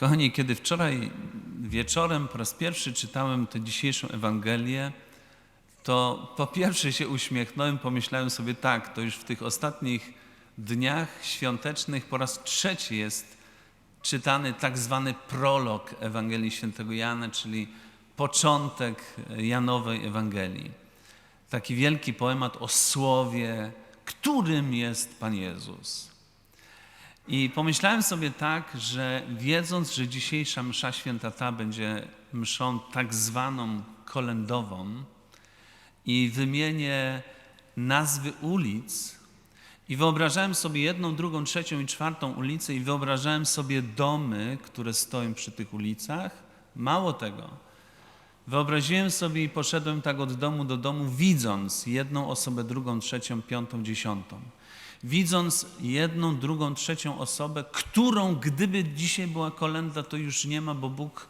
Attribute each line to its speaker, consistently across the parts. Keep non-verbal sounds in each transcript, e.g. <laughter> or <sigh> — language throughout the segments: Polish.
Speaker 1: Kochani, kiedy wczoraj wieczorem po raz pierwszy czytałem tę dzisiejszą Ewangelię, to po pierwsze się uśmiechnąłem, pomyślałem sobie tak, to już w tych ostatnich dniach świątecznych po raz trzeci jest czytany tak zwany prolog Ewangelii Świętego Jana, czyli początek Janowej Ewangelii. Taki wielki poemat o słowie, którym jest Pan Jezus. I pomyślałem sobie tak, że wiedząc, że dzisiejsza msza święta ta będzie mszą tak zwaną kolędową i wymienię nazwy ulic i wyobrażałem sobie jedną, drugą, trzecią i czwartą ulicę i wyobrażałem sobie domy, które stoją przy tych ulicach. Mało tego, wyobraziłem sobie i poszedłem tak od domu do domu, widząc jedną osobę, drugą, trzecią, piątą, dziesiątą widząc jedną, drugą, trzecią osobę, którą gdyby dzisiaj była kolenda, to już nie ma, bo Bóg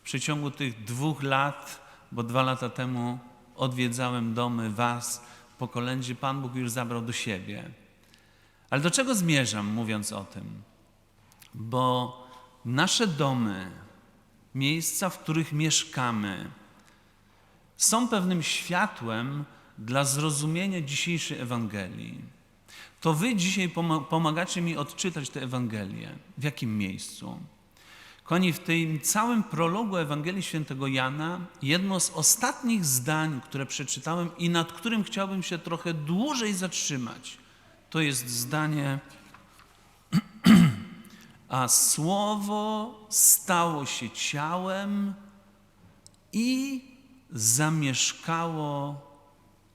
Speaker 1: w przeciągu tych dwóch lat, bo dwa lata temu odwiedzałem domy Was po kolędzie, Pan Bóg już zabrał do siebie. Ale do czego zmierzam, mówiąc o tym? Bo nasze domy, miejsca, w których mieszkamy, są pewnym światłem dla zrozumienia dzisiejszej Ewangelii to wy dzisiaj pomagacie mi odczytać tę Ewangelię. W jakim miejscu? Koni, w tym całym prologu Ewangelii Świętego Jana, jedno z ostatnich zdań, które przeczytałem i nad którym chciałbym się trochę dłużej zatrzymać, to jest zdanie <clears throat> a słowo stało się ciałem i zamieszkało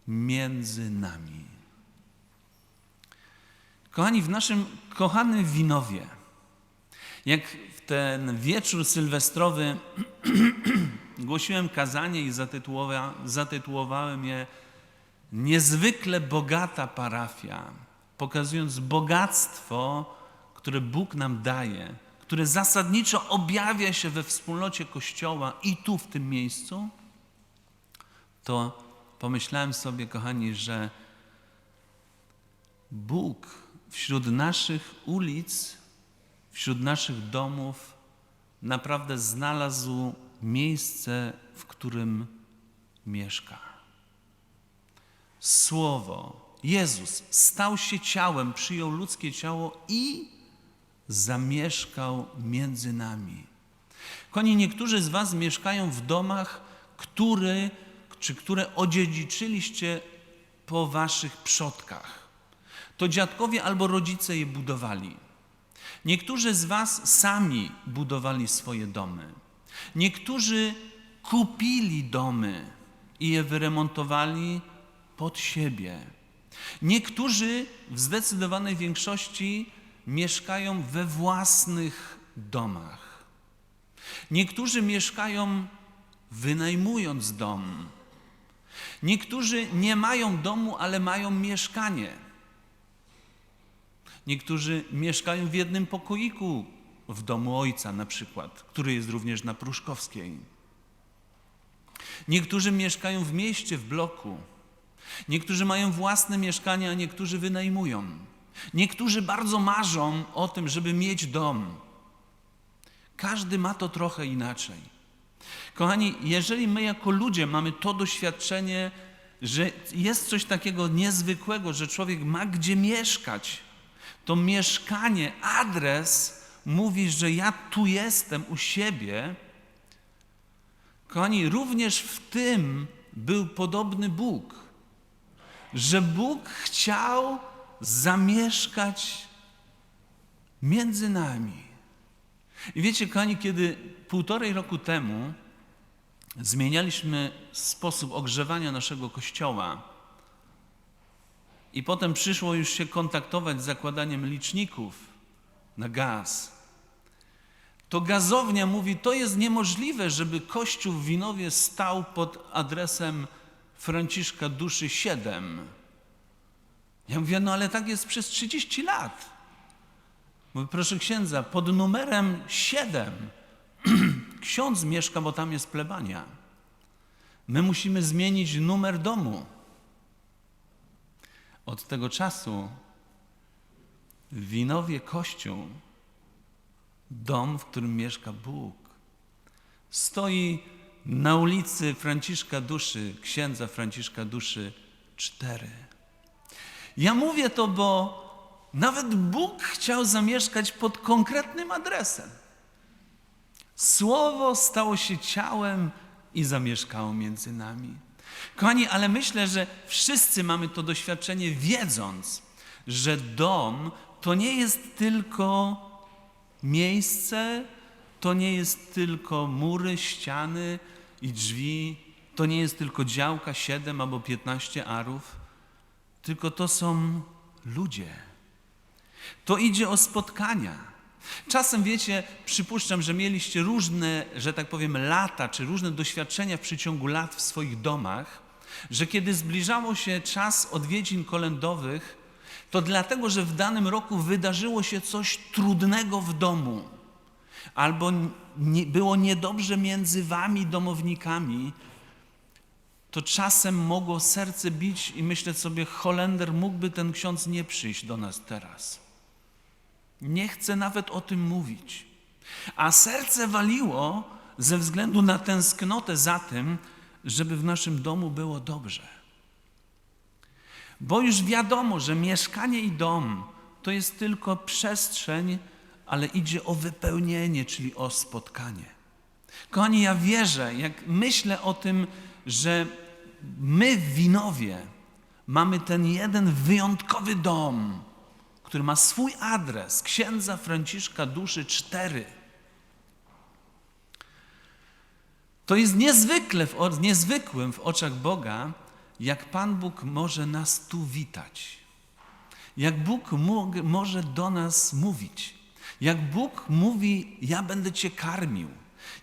Speaker 1: między nami. Kochani, w naszym kochanym Winowie, jak w ten wieczór sylwestrowy <clears throat> głosiłem kazanie i zatytułowa, zatytułowałem je Niezwykle bogata parafia, pokazując bogactwo, które Bóg nam daje, które zasadniczo objawia się we wspólnocie Kościoła i tu w tym miejscu, to pomyślałem sobie, kochani, że Bóg wśród naszych ulic, wśród naszych domów naprawdę znalazł miejsce, w którym mieszka. Słowo, Jezus stał się ciałem, przyjął ludzkie ciało i zamieszkał między nami. Koni, niektórzy z Was mieszkają w domach, który, czy które odziedziczyliście po Waszych przodkach to dziadkowie albo rodzice je budowali. Niektórzy z Was sami budowali swoje domy. Niektórzy kupili domy i je wyremontowali pod siebie. Niektórzy w zdecydowanej większości mieszkają we własnych domach. Niektórzy mieszkają wynajmując dom. Niektórzy nie mają domu, ale mają mieszkanie. Niektórzy mieszkają w jednym pokoiku w domu ojca na przykład, który jest również na Pruszkowskiej. Niektórzy mieszkają w mieście, w bloku. Niektórzy mają własne mieszkania, a niektórzy wynajmują. Niektórzy bardzo marzą o tym, żeby mieć dom. Każdy ma to trochę inaczej. Kochani, jeżeli my jako ludzie mamy to doświadczenie, że jest coś takiego niezwykłego, że człowiek ma gdzie mieszkać, to mieszkanie, adres mówi, że ja tu jestem u siebie. Kochani, również w tym był podobny Bóg, że Bóg chciał zamieszkać między nami. I wiecie, kochani, kiedy półtorej roku temu zmienialiśmy sposób ogrzewania naszego kościoła, i potem przyszło już się kontaktować z zakładaniem liczników na gaz. To gazownia mówi, to jest niemożliwe, żeby kościół w Winowie stał pod adresem Franciszka Duszy 7. Ja mówię, no ale tak jest przez 30 lat. Mówię, proszę księdza, pod numerem 7 <clears throat> ksiądz mieszka, bo tam jest plebania. My musimy zmienić numer domu. Od tego czasu Winowie Kościół Dom, w którym mieszka Bóg. Stoi na ulicy Franciszka Duszy, księdza Franciszka Duszy 4. Ja mówię to, bo nawet Bóg chciał zamieszkać pod konkretnym adresem. Słowo stało się ciałem i zamieszkało między nami. Kochani, ale myślę, że wszyscy mamy to doświadczenie, wiedząc, że dom to nie jest tylko miejsce, to nie jest tylko mury, ściany i drzwi, to nie jest tylko działka 7 albo 15 arów, tylko to są ludzie. To idzie o spotkania. Czasem wiecie, przypuszczam, że mieliście różne, że tak powiem, lata czy różne doświadczenia w przeciągu lat w swoich domach, że kiedy zbliżało się czas odwiedzin kolędowych, to dlatego, że w danym roku wydarzyło się coś trudnego w domu, albo nie, było niedobrze między wami, domownikami, to czasem mogło serce bić i myśleć sobie, Holender, mógłby ten ksiądz nie przyjść do nas teraz. Nie chcę nawet o tym mówić. A serce waliło ze względu na tęsknotę za tym, żeby w naszym domu było dobrze. Bo już wiadomo, że mieszkanie i dom to jest tylko przestrzeń, ale idzie o wypełnienie, czyli o spotkanie. Kochani, ja wierzę, jak myślę o tym, że my w Winowie mamy ten jeden wyjątkowy dom, który ma swój adres, księdza Franciszka Duszy 4. To jest niezwykle w, niezwykłym w oczach Boga, jak Pan Bóg może nas tu witać. Jak Bóg mógł, może do nas mówić. Jak Bóg mówi, ja będę Cię karmił.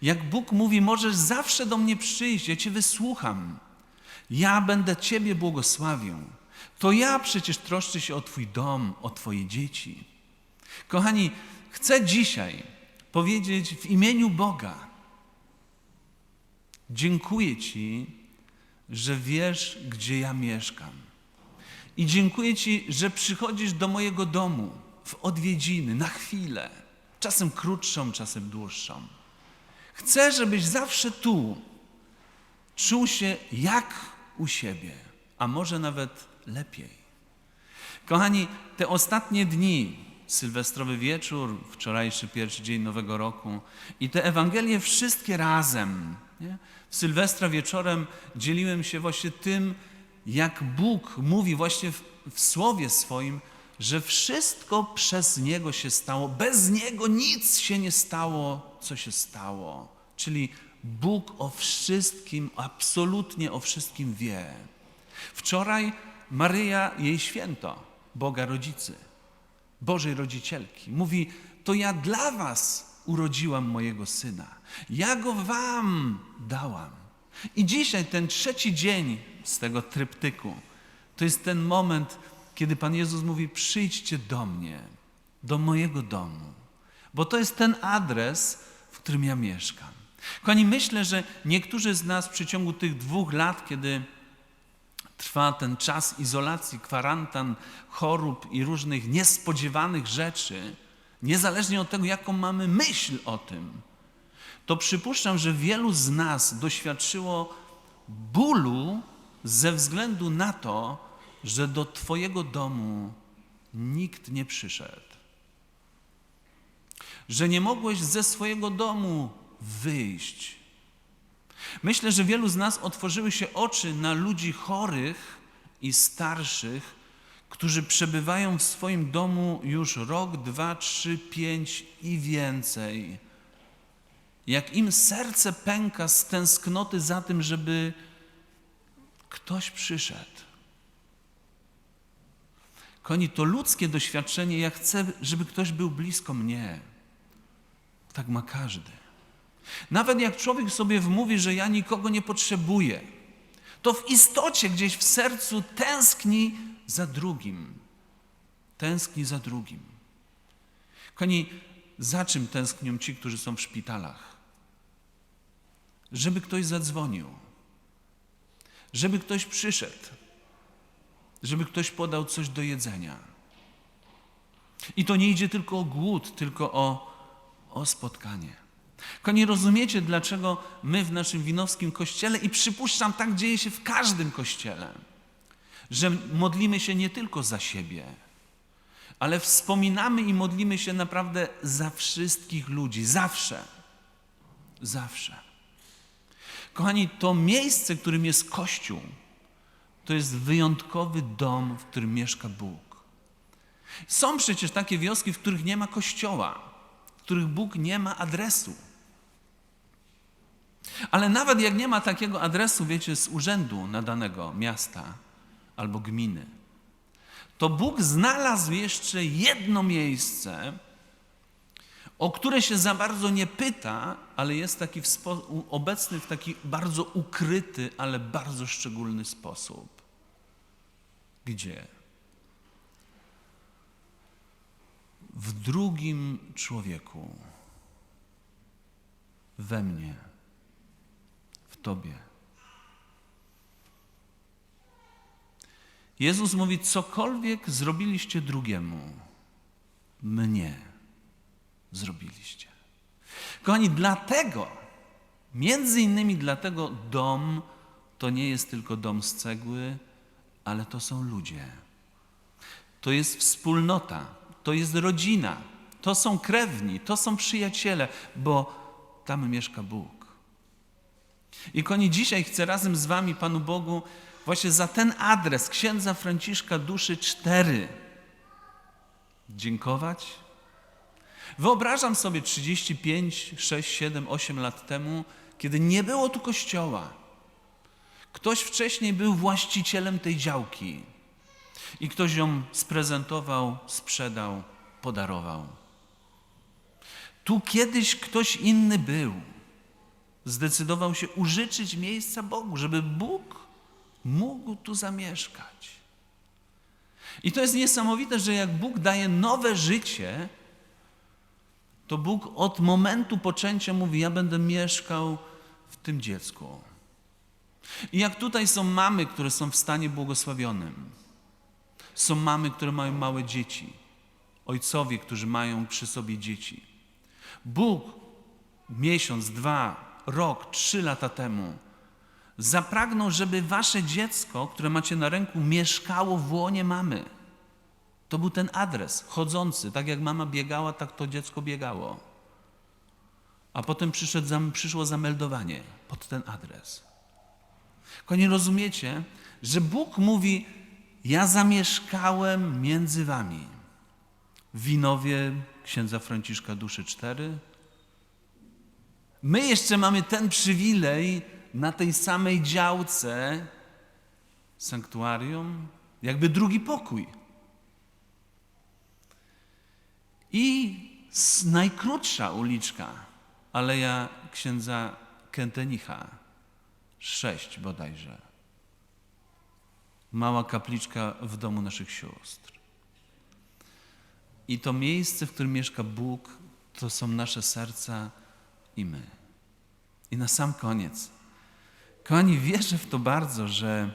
Speaker 1: Jak Bóg mówi, możesz zawsze do mnie przyjść, ja Cię wysłucham. Ja będę Ciebie błogosławił. To ja przecież troszczę się o Twój dom, o Twoje dzieci. Kochani, chcę dzisiaj powiedzieć w imieniu Boga, dziękuję Ci, że wiesz, gdzie ja mieszkam. I dziękuję Ci, że przychodzisz do mojego domu w odwiedziny, na chwilę, czasem krótszą, czasem dłuższą. Chcę, żebyś zawsze tu czuł się jak u siebie, a może nawet lepiej. Kochani, te ostatnie dni, sylwestrowy wieczór, wczorajszy pierwszy dzień Nowego Roku i te Ewangelie wszystkie razem. Nie? W Sylwestra wieczorem dzieliłem się właśnie tym, jak Bóg mówi właśnie w, w Słowie swoim, że wszystko przez Niego się stało, bez Niego nic się nie stało, co się stało. Czyli Bóg o wszystkim, absolutnie o wszystkim wie. Wczoraj Maryja, jej święto, Boga Rodzicy, Bożej Rodzicielki, mówi: To ja dla Was urodziłam mojego syna. Ja go Wam dałam. I dzisiaj, ten trzeci dzień z tego tryptyku, to jest ten moment, kiedy Pan Jezus mówi: Przyjdźcie do mnie, do mojego domu, bo to jest ten adres, w którym ja mieszkam. Kochani, myślę, że niektórzy z nas w przeciągu tych dwóch lat, kiedy trwa ten czas izolacji, kwarantan, chorób i różnych niespodziewanych rzeczy, niezależnie od tego, jaką mamy myśl o tym, to przypuszczam, że wielu z nas doświadczyło bólu ze względu na to, że do Twojego domu nikt nie przyszedł. Że nie mogłeś ze swojego domu wyjść Myślę, że wielu z nas otworzyły się oczy na ludzi chorych i starszych, którzy przebywają w swoim domu już rok, dwa, trzy, pięć i więcej. Jak im serce pęka z tęsknoty za tym, żeby ktoś przyszedł. Koni, to ludzkie doświadczenie, ja chcę, żeby ktoś był blisko mnie. Tak ma każdy. Nawet jak człowiek sobie wmówi, że ja nikogo nie potrzebuję, to w istocie gdzieś w sercu tęskni za drugim. Tęskni za drugim. Koni, za czym tęsknią ci, którzy są w szpitalach? Żeby ktoś zadzwonił, żeby ktoś przyszedł, żeby ktoś podał coś do jedzenia. I to nie idzie tylko o głód, tylko o o spotkanie. Kochani, rozumiecie, dlaczego my w naszym winowskim kościele, i przypuszczam, tak dzieje się w każdym kościele, że modlimy się nie tylko za siebie, ale wspominamy i modlimy się naprawdę za wszystkich ludzi, zawsze. Zawsze. Kochani, to miejsce, którym jest Kościół, to jest wyjątkowy dom, w którym mieszka Bóg. Są przecież takie wioski, w których nie ma kościoła, w których Bóg nie ma adresu. Ale nawet jak nie ma takiego adresu, wiecie, z urzędu nadanego miasta albo gminy, to Bóg znalazł jeszcze jedno miejsce, o które się za bardzo nie pyta, ale jest taki obecny w taki bardzo ukryty, ale bardzo szczególny sposób. Gdzie? W drugim człowieku, we mnie, Tobie. Jezus mówi: cokolwiek zrobiliście drugiemu, mnie zrobiliście. Kochani, dlatego, między innymi dlatego dom to nie jest tylko dom z cegły, ale to są ludzie. To jest wspólnota, to jest rodzina, to są krewni, to są przyjaciele, bo tam mieszka Bóg. I kochani, dzisiaj chcę razem z Wami, Panu Bogu, właśnie za ten adres księdza Franciszka Duszy 4 dziękować. Wyobrażam sobie 35, 6, 7, 8 lat temu, kiedy nie było tu kościoła. Ktoś wcześniej był właścicielem tej działki i ktoś ją sprezentował, sprzedał, podarował. Tu kiedyś ktoś inny był. Zdecydował się użyczyć miejsca Bogu, żeby Bóg mógł tu zamieszkać. I to jest niesamowite, że jak Bóg daje nowe życie, to Bóg od momentu poczęcia mówi: Ja będę mieszkał w tym dziecku. I jak tutaj są mamy, które są w stanie błogosławionym, są mamy, które mają małe dzieci, ojcowie, którzy mają przy sobie dzieci. Bóg miesiąc, dwa, rok, trzy lata temu zapragnął, żeby wasze dziecko, które macie na ręku, mieszkało w łonie mamy. To był ten adres chodzący. Tak jak mama biegała, tak to dziecko biegało. A potem przyszło zameldowanie pod ten adres. Nie rozumiecie, że Bóg mówi: Ja zamieszkałem między wami. Winowie księdza Franciszka Duszy 4. My jeszcze mamy ten przywilej na tej samej działce sanktuarium, jakby drugi pokój. I najkrótsza uliczka, aleja księdza Kętenicha, sześć bodajże. Mała kapliczka w domu naszych sióstr. I to miejsce, w którym mieszka Bóg, to są nasze serca i my. I na sam koniec. Kochani, wierzę w to bardzo, że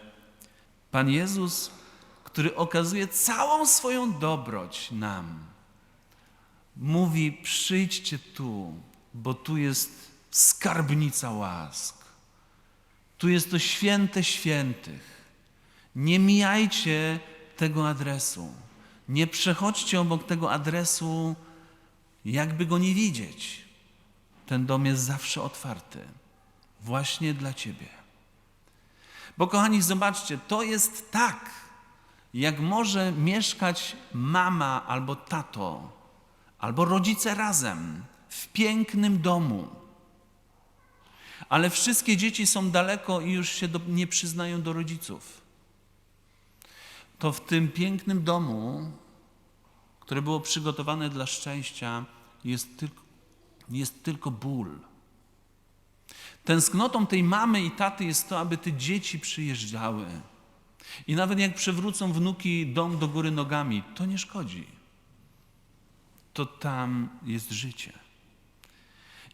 Speaker 1: Pan Jezus, który okazuje całą swoją dobroć nam, mówi: przyjdźcie tu, bo tu jest skarbnica łask. Tu jest to święte świętych. Nie mijajcie tego adresu. Nie przechodźcie obok tego adresu, jakby go nie widzieć. Ten dom jest zawsze otwarty, właśnie dla Ciebie. Bo, kochani, zobaczcie, to jest tak, jak może mieszkać mama albo tato albo rodzice razem w pięknym domu. Ale wszystkie dzieci są daleko i już się do, nie przyznają do rodziców. To w tym pięknym domu, które było przygotowane dla szczęścia, jest tylko, jest tylko ból. Tęsknotą tej mamy i taty jest to, aby te dzieci przyjeżdżały. I nawet jak przewrócą wnuki dom do góry nogami, to nie szkodzi to tam jest życie.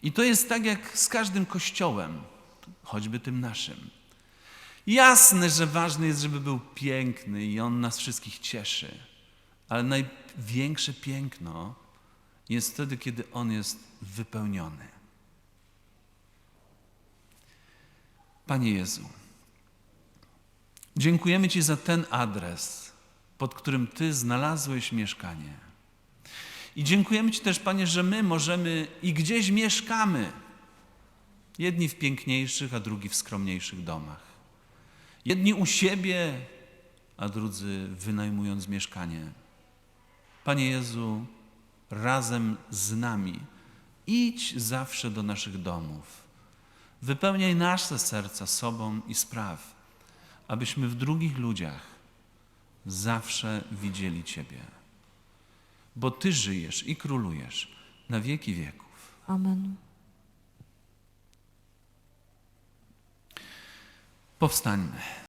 Speaker 1: I to jest tak jak z każdym kościołem, choćby tym naszym. Jasne, że ważne jest, żeby był piękny i on nas wszystkich cieszy, ale największe piękno jest wtedy, kiedy on jest wypełniony. Panie Jezu, dziękujemy Ci za ten adres, pod którym Ty znalazłeś mieszkanie. I dziękujemy Ci też, Panie, że my możemy i gdzieś mieszkamy. Jedni w piękniejszych, a drugi w skromniejszych domach. Jedni u siebie, a drudzy wynajmując mieszkanie. Panie Jezu, razem z nami idź zawsze do naszych domów. Wypełniaj nasze serca sobą i spraw, abyśmy w drugich ludziach zawsze widzieli Ciebie. Bo Ty żyjesz i królujesz na wieki wieków.
Speaker 2: Amen.
Speaker 1: Powstańmy.